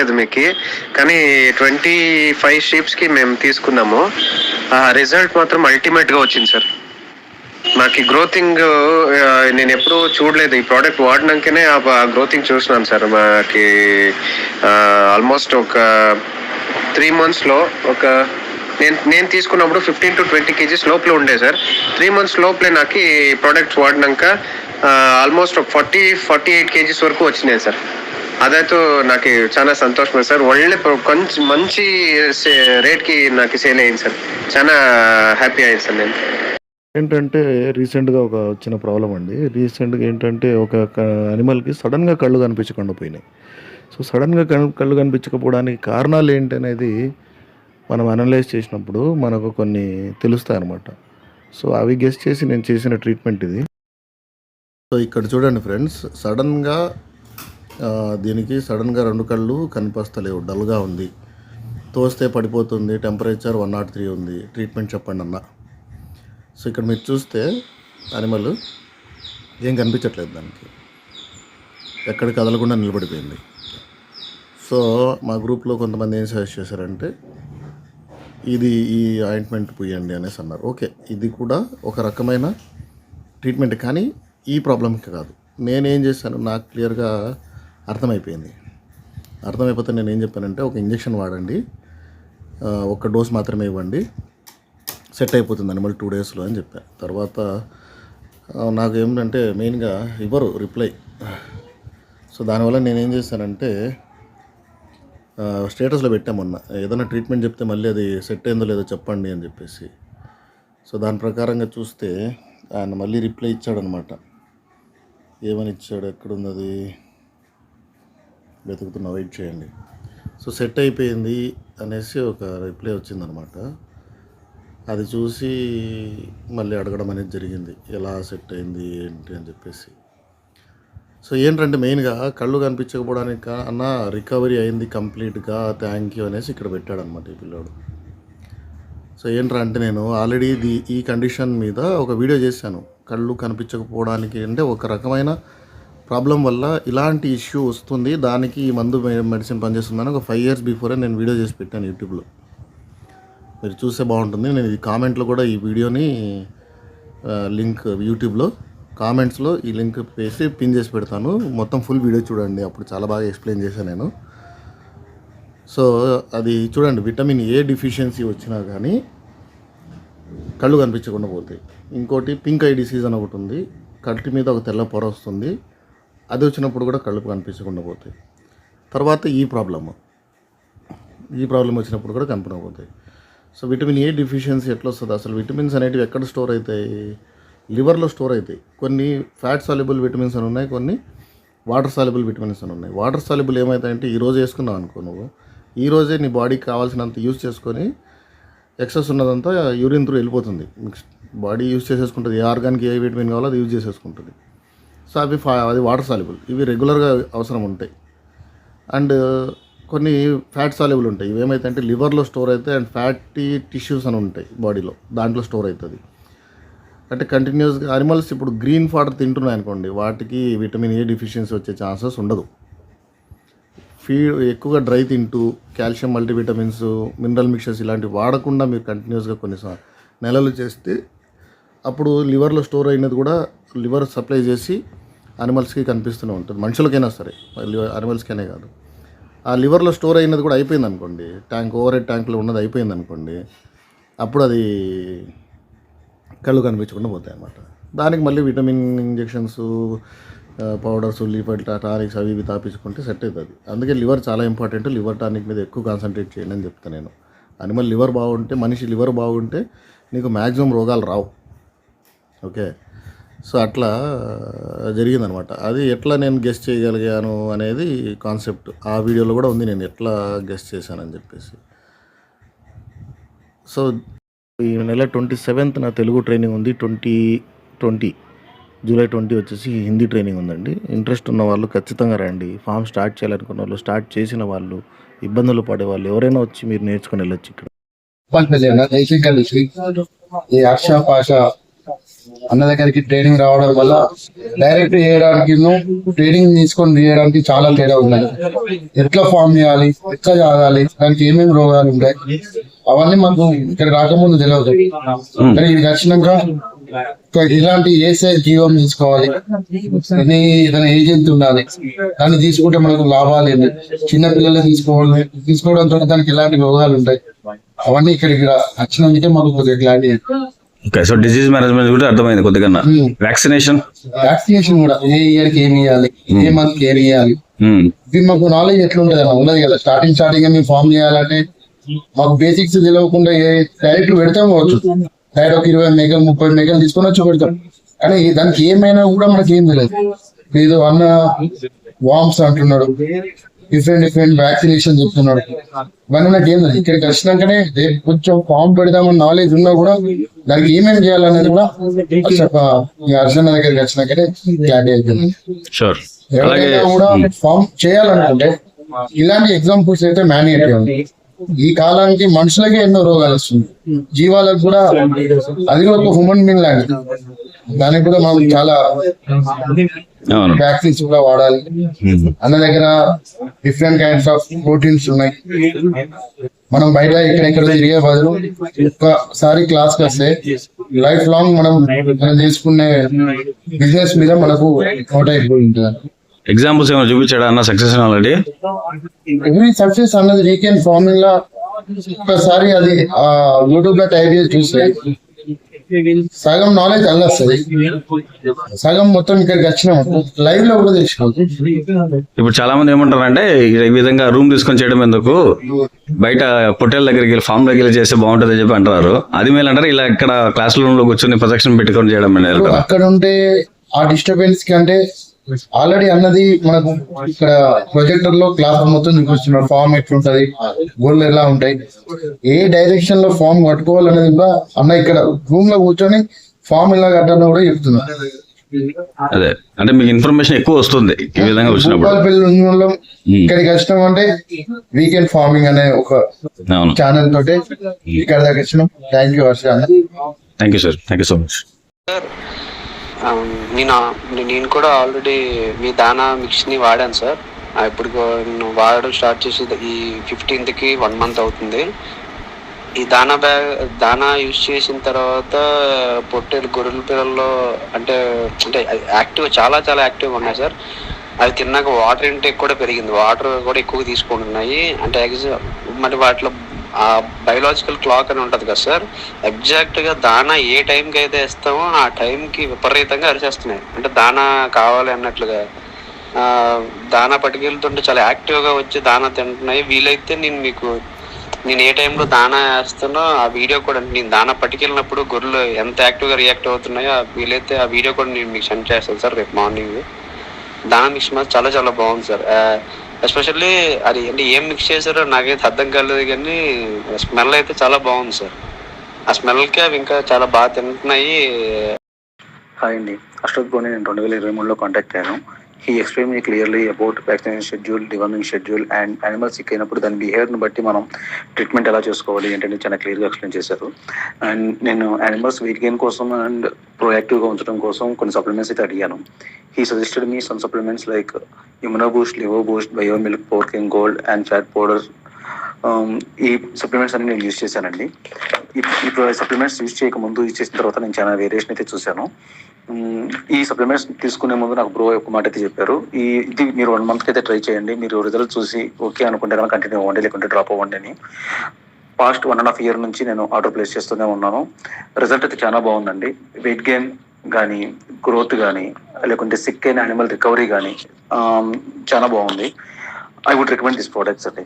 చెప్పలేదు మీకు. కానీ ట్వంటీ ఫైవ్ షీప్స్కి మేము తీసుకున్నాము. ఆ రిజల్ట్ మాత్రం అల్టిమేట్గా వచ్చింది సార్. మాకు గ్రోతింగ్ నేను ఎప్పుడూ చూడలేదు. ఈ ప్రోడక్ట్ వాడినాకనే ఆ గ్రోతింగ్ చూసినాను సార్. మాకి ఆల్మోస్ట్ ఒక త్రీ మంత్స్లో ఒక నేను నేను తీసుకున్నప్పుడు ఫిఫ్టీన్ టు ట్వంటీ కేజీస్ లోపల ఉండే సార్. త్రీ మంత్స్ లోపలే నాకు ఈ ప్రోడక్ట్స్ వాడినాక ఆల్మోస్ట్ ఒక ఫార్టీ ఫార్టీ ఎయిట్ కేజీస్ వరకు వచ్చినాయి సార్. అదైతే నాకు చాలా సంతోషమే సార్. ఒళ్ళే pro- కొంచెం మంచి రేట్కి నాకు సేల్ అయింది సార్. చాలా హ్యాపీ అయింది సార్ నేను. ఏంటంటే రీసెంట్గా ఒక వచ్చిన ప్రాబ్లం అండి. రీసెంట్గా ఏంటంటే ఒక అనిమల్కి సడన్గా కళ్ళు కనిపించకుండా పోయినాయి. సో సడన్గా కన్- కళ్ళు కనిపించకపోవడానికి కారణాలు ఏంటి అనేది మనం అనలైజ్ చేసినప్పుడు మనకు కొన్ని తెలుస్తాయి అన్నమాట. సో అవి గెస్ట్ చేసి నేను చేసిన ట్రీట్మెంట్ ఇది. సో ఇక్కడ చూడండి ఫ్రెండ్స్ సడన్గా దీనికి సడన్గా రెండు కళ్ళు కనిపిస్తలేవు డల్గా ఉంది. తోస్తే పడిపోతుంది టెంపరేచర్ వన్ నాట్ త్రీ ఉంది. ట్రీట్మెంట్ చెప్పండి అన్న. సో ఇక్కడ మీరు చూస్తే అనిమల్ ఏం కనిపించట్లేదు దానికి. ఎక్కడ కదలకుండా నిలబడిపోయింది. సో మా గ్రూప్లో కొంతమంది ఏం సజెస్ట్ చేశారంటే ఇది ఈ ఆయింట్మెంట్ పూయండి అనేసి అన్నారు. ఓకే ఇది కూడా ఒక రకమైన ట్రీట్మెంట్ కానీ ఈ ప్రాబ్లంకి కాదు. నేనేం చేశాను నాకు క్లియర్గా అర్థమైపోయింది. అర్థమైపోతే నేను ఏం చెప్పానంటే ఒక ఇంజెక్షన్ వాడండి. ఒక డోస్ మాత్రమే ఇవ్వండి. సెట్ అయిపోతుంది అనిమల్ టూ డేస్లో అని చెప్పాను తర్వాత నాకు ఏమిటంటే మెయిన్గా ఇవ్వరు రిప్లై. సో దానివల్ల నేనేం చేశానంటే స్టేటస్లో పెట్టాం మొన్న. ఏదైనా ట్రీట్మెంట్ చెప్తే మళ్ళీ అది సెట్ అయిందో లేదో చెప్పండి అని చెప్పేసి. సో దాని ప్రకారంగా చూస్తే ఆయన మళ్ళీ రిప్లై ఇచ్చాడనమాట. ఏమని ఇచ్చాడు? ఎక్కడున్నది వెతుకుతున్న వెయిట్ చేయండి. సో సెట్ అయిపోయింది అనేసి ఒక రిప్లై వచ్చిందనమాట. అది చూసి మళ్ళీ అడగడం అనేది జరిగింది. ఎలా సెట్ అయింది ఏంటి అని చెప్పేసి. సో ఏంటంటే మెయిన్గా కళ్ళు కనిపించకపోవడానికి అన్న రికవరీ అయింది కంప్లీట్గా థ్యాంక్ యూ అనేసి ఇక్కడ పెట్టాడనమాట ఈ పిల్లోడు. సో ఏంట్రా అంటే నేను ఆల్రెడీ ఈ కండిషన్ మీద ఒక వీడియో చేశాను. కళ్ళు కనిపించకపోవడానికి అంటే ఒక రకమైన ప్రాబ్లం వల్ల ఇలాంటి ఇష్యూ వస్తుంది దానికి ఈ మందు మెడిసిన్ పనిచేస్తుందని ఒక ఫైవ్ ఇయర్స్ బిఫోరే నేను వీడియో చేసి పెట్టాను యూట్యూబ్లో. మీరు చూస్తే బాగుంటుంది. నేను ఈ కామెంట్లో కూడా ఈ వీడియోని లింక్ యూట్యూబ్లో కామెంట్స్లో ఈ లింక్ వేసి పిన్ చేసి పెడతాను. మొత్తం ఫుల్ వీడియో చూడండి. అప్పుడు చాలా బాగా ఎక్స్ప్లెయిన్ చేశాను నేను. సో అది చూడండి. విటమిన్ ఏ డిఫిషియన్సీ వచ్చినా కానీ కళ్ళు కనిపించకుండా పోతాయి. ఇంకోటి పింక్ ఐ డిసీజ్ అని ఒకటి ఉంది. కంటి మీద ఒక తెల్ల పొర వస్తుంది. అది వచ్చినప్పుడు కూడా కళ్ళకు కనిపించకుండా పోతాయి. తర్వాత ఈ ప్రాబ్లమ్. ఈ ప్రాబ్లం వచ్చినప్పుడు కూడా కనపడకపోతాయి సో విటమిన్ ఏ డిఫిషియన్సీ ఎట్లా వస్తుంది అసలు విటమిన్స్ అనేటివి ఎక్కడ స్టోర్ అవుతాయి? లివర్లో స్టోర్ అవుతాయి. కొన్ని ఫ్యాట్ సాల్యుబుల్ విటమిన్స్ అని ఉన్నాయి కొన్ని వాటర్ సాల్యుబుల్ విటమిన్స్ అని ఉన్నాయి. వాటర్ సాల్యుబుల్ ఏమవుతాయంటే ఈరోజు వేసుకున్నావు అనుకో నువ్వు. ఈ రోజే నీ బాడీకి కావాల్సినంత యూజ్ చేసుకొని ఎక్సెస్ ఉన్నదంతా యూరిన్ త్రూ వెళ్ళిపోతుంది. మిక్స్ బాడీ యూజ్ చేసేసుకుంటుంది. ఏ ఆర్గానికి ఏ విటమిన్ కావాలో అది యూజ్ చేసేసుకుంటుంది. సో అవి ఫా అది వాటర్ సాల్యుబుల్ ఇవి రెగ్యులర్గా అవసరం ఉంటాయి. అండ్ uh, కొన్ని ఫ్యాట్ సాల్యుబుల్ ఉంటాయి. ఇవి ఏమైతే అంటే లివర్లో స్టోర్ అవుతాయి అండ్ ఫ్యాటీ టిష్యూస్ అని ఉంటాయి బాడీలో దాంట్లో స్టోర్ అవుతుంది అంటే కంటిన్యూస్గా అనిమల్స్ ఇప్పుడు గ్రీన్ ఫాడర్ తింటున్నాయి అనుకోండి వాటికి విటమిన్ ఏ డిఫిషియన్సీ వచ్చే ఛాన్సెస్ ఉండదు. ఫీడ్ ఎక్కువగా డ్రై తింటూ కాల్షియం మల్టీవిటమిన్స్ మినరల్ మిక్చర్స్ ఇలాంటివి వాడకుండా మీరు కంటిన్యూస్గా కొన్ని సా- నెలలు చేస్తే అప్పుడు లివర్లో స్టోర్ అయినది కూడా లివర్ సప్లై చేసి అనిమల్స్కి కనిపిస్తూనే ఉంటుంది. మనుషులకైనా సరే. అనిమల్స్కైనా కాదు. ఆ లివర్లో స్టోర్ అయినది కూడా అయిపోయింది అనుకోండి. ట్యాంక్ ఓవర్ హెడ్ ట్యాంక్లో ఉన్నది అయిపోయింది అనుకోండి. అప్పుడు అది కళ్ళు కనిపించకుండా పోతాయి అన్నమాట. దానికి మళ్ళీ vitamin injections powders liver tonics అవి ఇవి తాపించుకుంటే సెట్ అవుతుంది. అందుకే లివర్ చాలా ఇంపార్టెంట్. లివర్ టానిక్ మీద ఎక్కువ కాన్సన్ట్రేట్ చేయండి అని చెప్తాను నేను. అనిమల్ లివర్ బాగుంటే మనిషి లివర్ బాగుంటే నీకు మ్యాక్సిమం రోగాలు రావు. ఓకే. సో అట్లా జరిగిందనమాట అది ఎట్లా నేను గెస్ట్ చేయగలిగాను అనేది కాన్సెప్ట్. ఆ వీడియోలో కూడా ఉంది నేను ఎట్లా గెస్ట్ చేశానని చెప్పేసి. సో ఈ నెల ట్వంటీ సెవెంత్ నా తెలుగు ట్రైనింగ్ ఉంది. ట్వంటీ ట్వంటీ జూలై ట్వంటీ వచ్చేసి హిందీ ట్రైనింగ్ ఉందండి. ఇంట్రెస్ట్ ఉన్న వాళ్ళు ఖచ్చితంగా రండి. ఫామ్ స్టార్ట్ చేయాలనుకున్న వాళ్ళు స్టార్ట్ చేసిన వాళ్ళు ఇబ్బందులు పడే వాళ్ళు ఎవరైనా వచ్చి మీరు నేర్చుకుని వెళ్ళొచ్చు ఇక్కడ. ఈ అన్న దగ్గరికి ట్రైనింగ్ రావడం వల్ల డైరెక్ట్ చేయడానికి ట్రైనింగ్ తీసుకొని చేయడానికి చాలా తేడా ఉన్నాయి. ఎట్లా ఫామ్ చేయాలి ఎట్లా తాగాలి దానికి ఏమేమి రోగాలు ఉంటాయి అవన్నీ మాకు ఇక్కడ రాకముందు తెలియదు కానీ ఇది వచ్చినాక ఇలాంటి ఏ సైజ్ జీవం తీసుకోవాలి ఎన్ని ఏజెంట్ ఉండాలి దాన్ని తీసుకుంటే మనకు లాభాలు ఏంటి? చిన్న పిల్లలు తీసుకోవాలి తీసుకోవడంతో దానికి ఎలాంటి రోగాలు ఉంటాయి? అవన్నీ ఇక్కడికి వచ్చినందుకే మాకు clarity okay so disease management కూడా అర్థమైంది కొద్దిగా Hmm. వ్యాక్సినేషన్ వ్యాక్సినేషన్ కూడా ఏ ఇయర్కి ఏమి ఇవ్వాలి ఏ మంత్కి ఏమి ఇవ్వాలి ఇది మాకు నాలెడ్జ్ ఎట్లా ఉంటుంది అన్న ఉన్నది కదా. స్టార్టింగ్ స్టార్టింగ్ మేము ఫామ్ చేయాలంటే మాకు బేసిక్స్ తెలియకుండా ఏ డైరెక్ట్ పెడతాం పోవచ్చు డైరెక్ట్ ఒక ఇరవై మెగలు ముప్పై మెగలు తీసుకొని వచ్చి పెడతాం. కానీ దానికి ఏమైనా కూడా మనకి ఏం తెలియదు. ఏదో అన్న వామ్స్ అంటున్నాడు. డిఫరెంట్ డిఫరెంట్ వ్యాక్సినేషన్ చెప్తున్నాడు. ఇవన్నీ నాకు ఏం తెలియదు ఇక్కడికి వచ్చినాకనే రేపు కొంచెం ఫామ్ పెడదామని నాలెడ్జ్ ఉన్నా కూడా దానికి ఏమేమి చేయాలనేది కూడా ఈ అర్జున దగ్గరికి వచ్చినాకనే క్లారిటీ అవుతుంది ఎవరైనా కూడా ఫామ్ చేయాలనుకుంటే ఇలాంటి ఎగ్జాంపుల్స్ అయితే మ్యానియేటివ్ ఉంది ఈ కాలానికి మనుషులకే ఎన్నో రోగాలు వస్తుంది జీవాలకు కూడా అది ఒక హ్యూమన్ బీయింగ్ లాంటిది. దానికి కూడా మనం చాలా వ్యాక్సిన్స్ కూడా వాడాలి. అన్న దగ్గర డిఫరెంట్ కైండ్స్ ఆఫ్ ప్రోటీన్స్ ఉన్నాయి. మనం బయట ఎక్కడెక్కడ తిరిగే బదులు ఒక్కసారి క్లాస్ వస్తే లైఫ్ లాంగ్ మనం మనం చేసుకునే బిజినెస్ మీద మనకు నోట్ అయిపోయి ఉంటుంది ఎగ్జాంపుల్స్ ఏమైనా చూపించాడా అన్న సక్సెస్ ఆల్రెడీ ఎవ్రీ సక్సెస్ అన్నది వీకెండ్ ఫార్మింగ్ లా ఒకసారి అది యూట్యూబ్లో టైప్ చేసి చూస్తే సగం నాలెడ్జ్ అల్ల వస్తుంది. సగం మొత్తం ఇక్కడికి వచ్చిన లైవ్లో కూడా తెలుసుకోవచ్చు ఇప్పుడు చాలా మంది ఏమంటారంటే ఈ విధంగా రూమ్ తీసుకొని చేయడం ఎందుకు? బయట పొట్టేల దగ్గరికి వెళ్ళి ఫామ్ దగ్గర చేస్తే బాగుంటుంది అని చెప్పి అంటారు అది మేలు అంటారు? ఇలా ఇక్కడ క్లాస్ రూమ్లో కూర్చొని ప్రొజెక్షన్ పెట్టుకొని చేయడం? అక్కడ ఉంటే ఆ డిస్టర్బెన్స్కి అంటే ఆల్రెడీ అన్నది మనకు ఇక్కడ ప్రొజెక్టర్లో క్లాస్ మొత్తం చూపిస్తున్నాడు. ఫామ్ ఎట్లుంటది? గోళ్ళు ఎలా ఉంటాయి? ఏ డైరెక్షన్లో ఫామ్ కట్టుకోవాలనేది కూడా అన్న ఇక్కడ రూమ్లో కూర్చొని ఫామ్ ఎలా కట్టాలో కూడా చెప్తున్నాడు అదే. అంటే మీకు ఇన్ఫర్మేషన్ ఎక్కువ వస్తుంది ఈ విధంగా వచ్చినప్పుడు. ఇక్కడికి వచ్చినాం అంటే వీకెండ్ ఫార్మింగ్ అనే ఒక ఛానల్ తోటి ఇక్కడ దాకా వచ్చినాం. Thank you thank you sir thank you so much Um, నేను నేను కూడా ఆల్రెడీ మీ దానా మిక్స్ని వాడాను సార్. ఇప్పుడు నేను వాడడం స్టార్ట్ చేసి ఈ ఫిఫ్టీన్త్కి వన్ మంత్ అవుతుంది. ఈ దానా బ్యాగ్ దానా యూజ్ చేసిన తర్వాత పొట్టేలు గొర్రెల పిల్లల్లో అంటే అంటే యాక్టివ్ చాలా చాలా యాక్టివ్గా ఉన్నాయి సార్. అవి తిన్నాక వాటర్ ఇంటేక్ కూడా పెరిగింది. వాటర్ కూడా ఎక్కువ తీసుకుంటున్నాయి. అంటే ఎగ్జా మరి వాటిలో ఆ బయలాజికల్ క్లాక్ అని ఉంటుంది కదా సార్? ఎగ్జాక్ట్గా దానా ఏ టైంకి అయితే ఇస్తామో ఆ టైంకి విపరీతంగా అరిచేస్తున్నాయి. అంటే దానా కావాలి అన్నట్లుగా. దానా పట్టుకెళ్తుంటే చాలా యాక్టివ్గా వచ్చి దానా తింటున్నాయి. వీలైతే నేను మీకు నేను ఏ టైంలో దానా వేస్తానో ఆ వీడియో కూడా నేను దానా పట్టుకెళ్ళినప్పుడు గొర్రెలు ఎంత యాక్టివ్గా రియాక్ట్ అవుతున్నాయో ఆ వీలైతే ఆ వీడియో కూడా నేను మీకు సెండ్ చేస్తాను సార్ రేపు మార్నింగ్ దానా మిక్స్ చాలా చాలా బాగుంది సార్. ఎస్పెషల్లీ అది అంటే ఏం మిక్స్ చేశారో నాకైతే అర్థం కాలేదు కానీ స్మెల్ అయితే చాలా బాగుంది సార్. ఆ స్మెల్కి అవి ఇంకా చాలా బాగా తింటున్నాయి. హాయ్ అండి. అష్టోత్ గోని నేను రెండు వేల ఇరవై మూడులో కాంటాక్ట్ అయ్యాను. He explain me clearly about vaccination schedule deworming schedule and animal sick అయినప్పుడు దాని బిహేవియర్ని బట్టి మనం ట్రీట్మెంట్ ఎలా చేసుకోవాలి ఏంటంటే చాలా క్లియర్గా ఎక్స్ప్లెయిన్ చేశారు. అండ్ నేను యానిమల్స్ వెయిట్ గెయిన్ కోసం అండ్ ప్రొయాక్టివ్గా ఉంచడం కోసం కొన్ని సప్లిమెంట్స్ అయితే అడిగాను. He suggested me some supplements like immuno boost livo boost bio milk porking gold and fat powder ఈ సప్లిమెంట్స్ అన్ని నేను యూజ్ చేశానండి. ఇప్పుడు సప్లిమెంట్స్ యూజ్ చేయక ముందు యూజ్ చేసిన తర్వాత నేను చాలా వేరియేషన్ అయితే చూశాను. ఈ సప్లిమెంట్స్ తీసుకునే ముందు నాకు బ్రో ఒక మాట అయితే చెప్పారు. ఈ ఇది మీరు వన్ మంత్కి అయితే ట్రై చేయండి. మీరు రిజల్ట్ చూసి ఓకే అనుకుంటే కనుక కంటిన్యూ అవ్వండి లేకుంటే డ్రాప్ అవ్వండి అని. Past one and half year నుంచి నేను ఆర్డర్ ప్లేస్ చేస్తూనే ఉన్నాను. రిజల్ట్ అయితే చాలా బాగుందండి. వెయిట్ గెయిన్ కానీ గ్రోత్ కానీ లేకుంటే సిక్ అయిన యానిమల్ రికవరీ కానీ చాలా బాగుంది. I would recommend this products అండి